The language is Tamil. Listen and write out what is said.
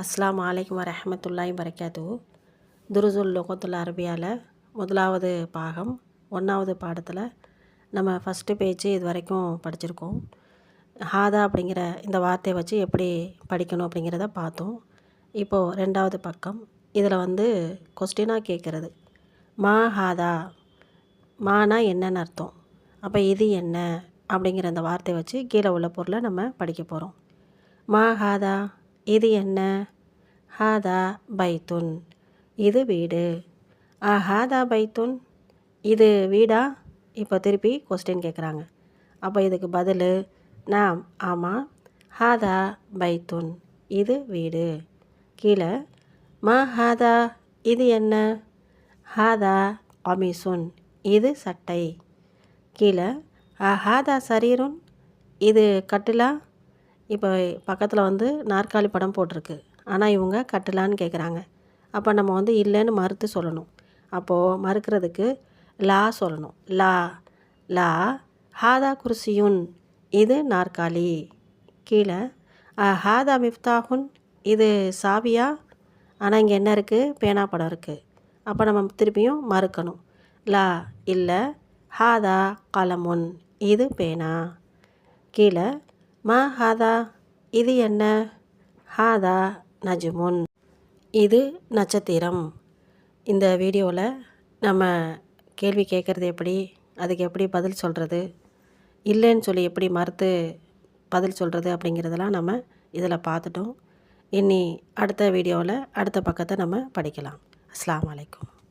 அஸ்லாம் வலைக்கம் வரஹமத்துல்லாஹி வரைக்காது துருசுல் லுகத்துல் அரபியாவில் முதலாவது பாகம் ஒன்றாவது பாடத்தில் நம்ம ஃபஸ்ட்டு பேஜ் இது வரைக்கும் படிச்சிருக்கோம். ஹாதா அப்படிங்கிற இந்த வார்த்தையை வச்சு எப்படி படிக்கணும் அப்படிங்கிறத பார்த்தோம். இப்போது ரெண்டாவது பக்கம் இதில் வந்து கொஸ்டினாக கேட்குறது மா ஹாதா மானா என்னன்னு அர்த்தம். அப்போ இது என்ன அப்படிங்கிற அந்த வார்த்தையை வச்சு கீழே உள்ள பொருளை நம்ம படிக்க போகிறோம் மா ஹாதா இது என்ன? ஹாதா பைத்துன். இது வீடு. ஆ ஹாதா பைத்துன். இது வீடா? இப்போ திருப்பி கொஸ்டின் கேட்குறாங்க அப்போ இதுக்கு பதில் நாம் ஆமாம் ஹாதா பைத்துன். இது வீடு. கீழே மா ஹாதா இது என்ன? ஹாதா அமிசுன் இது சட்டை. கீழே ஹாதா சரீருன். இது கட்டிலா? இப்போ பக்கத்தில் வந்து நாற்காலி படம் போட்டிருக்கு. ஆனால் இவங்க கட்டலான்னு கேட்குறாங்க அப்போ நம்ம வந்து இல்லைன்னு மறுத்து சொல்லணும். அப்போது மறுக்கிறதுக்கு லா சொல்லணும். லா லா ஹாதா குருசியுன் இது நாற்காலி. கீழே ஹாதா மிஃப்தாஹுன் இது சாவியா? ஆனால் இங்கே என்ன இருக்குது பேனா படம் இருக்குது அப்போ நம்ம திருப்பியும் மறுக்கணும். லா இல்லை ஹாதா கலமுன் இது பேனா. கீழே மா ஹாதா இது என்ன? ஹாதா நஜுமுன். இது நட்சத்திரம். இந்த வீடியோவில் நம்ம கேள்வி கேட்குறது எப்படி? அதுக்கு எப்படி பதில் சொல்கிறது இல்லைன்னு சொல்லி எப்படி மறுத்து பதில் சொல்கிறது அப்படிங்கிறதெல்லாம் நம்ம இதில் பார்த்துட்டோம். இனி அடுத்த வீடியோவில் அடுத்த பக்கத்தை நம்ம படிக்கலாம். அஸ்லாம் வலைக்கம்